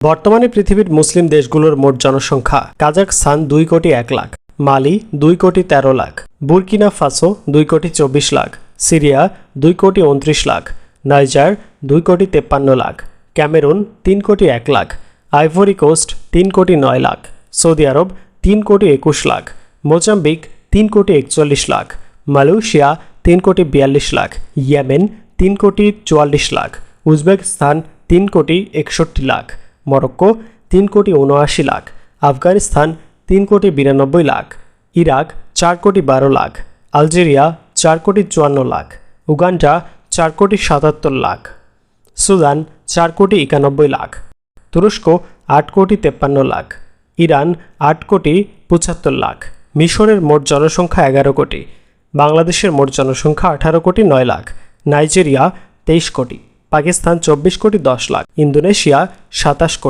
বর্তমানে পৃথিবীর মুসলিম দেশগুলোর মোট জনসংখ্যা কাজাকস্তান দুই কোটি এক লাখ, মালি দুই কোটি তেরো লাখ, বুরকিনা ফাসো দুই কোটি চব্বিশ লাখ, সিরিয়া দুই কোটি উনত্রিশ লাখ, নাইজার দুই কোটি তেপ্পান্ন লাখ, ক্যামেরুন তিন কোটি এক লাখ, আইভরি কোস্ট তিন কোটি নয় লাখ, সৌদি আরব তিন কোটি একুশ লাখ, মোজাম্বিক তিন কোটি একচল্লিশ লাখ, মালয়েশিয়া তিন কোটি বিয়াল্লিশ লাখ, ইয়েমেন তিন কোটি চুয়াল্লিশ লাখ, উজবেকিস্তান তিন কোটি একষট্টি লাখ। মরক্কো তিন কোটি উনআশি লাখ, আফগানিস্তান তিন কোটি বিরানব্বই লাখ, ইরাক চার কোটি বারো লাখ, আলজেরিয়া চার কোটি চুয়ান্ন লাখ, উগান্ডা চার কোটি সাতাত্তর লাখ, সুদান চার কোটি একানব্বই লাখ, তুরস্ক আট কোটি তেপ্পান্ন লাখ, ইরান আট কোটি পঁচাত্তর লাখ, মিশরের মোট জনসংখ্যা এগারো কোটি, বাংলাদেশের মোট জনসংখ্যা আঠারো কোটি নয় লাখ, নাইজেরিয়া তেইশ কোটি। পাকিস্তান চব্বিশ কোটি দশ লাখ ইন্দোনেশিয়া সাতাশ কোটি।